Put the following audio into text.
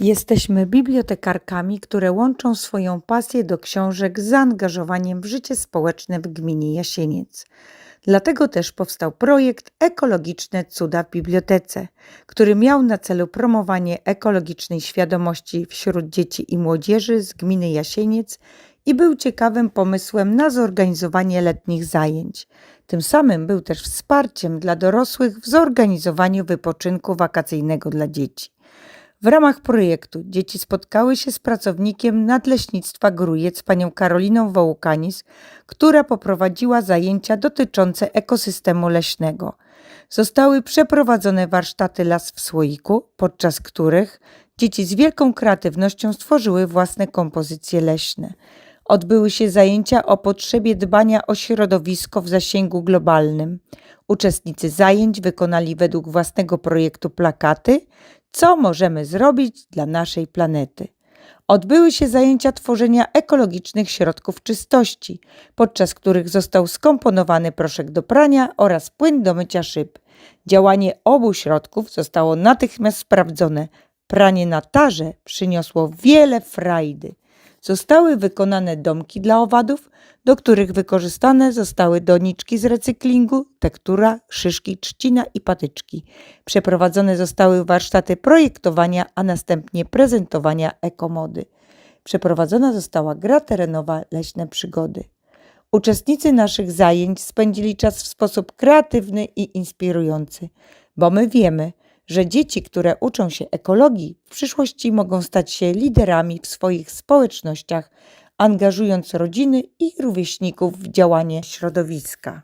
Jesteśmy bibliotekarkami, które łączą swoją pasję do książek z zaangażowaniem w życie społeczne w gminie Jasieniec. Dlatego też powstał projekt Ekologiczne Cuda w Bibliotece, który miał na celu promowanie ekologicznej świadomości wśród dzieci i młodzieży z gminy Jasieniec i był ciekawym pomysłem na zorganizowanie letnich zajęć. Tym samym był też wsparciem dla dorosłych w zorganizowaniu wypoczynku wakacyjnego dla dzieci. W ramach projektu dzieci spotkały się z pracownikiem Nadleśnictwa Grujec, panią Karoliną Wołukanis, która poprowadziła zajęcia dotyczące ekosystemu leśnego. Zostały przeprowadzone warsztaty Las w Słoiku, podczas których dzieci z wielką kreatywnością stworzyły własne kompozycje leśne. Odbyły się zajęcia o potrzebie dbania o środowisko w zasięgu globalnym. Uczestnicy zajęć wykonali według własnego projektu plakaty, co możemy zrobić dla naszej planety. Odbyły się zajęcia tworzenia ekologicznych środków czystości, podczas których został skomponowany proszek do prania oraz płyn do mycia szyb. Działanie obu środków zostało natychmiast sprawdzone. Pranie na tarze przyniosło wiele frajdy. Zostały wykonane domki dla owadów, do których wykorzystane zostały doniczki z recyklingu, tektura, szyszki, trzcina i patyczki. Przeprowadzone zostały warsztaty projektowania, a następnie prezentowania ekomody. Przeprowadzona została gra terenowa Leśne Przygody. Uczestnicy naszych zajęć spędzili czas w sposób kreatywny i inspirujący, bo my wiemy, że dzieci, które uczą się ekologii, w przyszłości mogą stać się liderami w swoich społecznościach, angażując rodziny i rówieśników w działanie środowiska.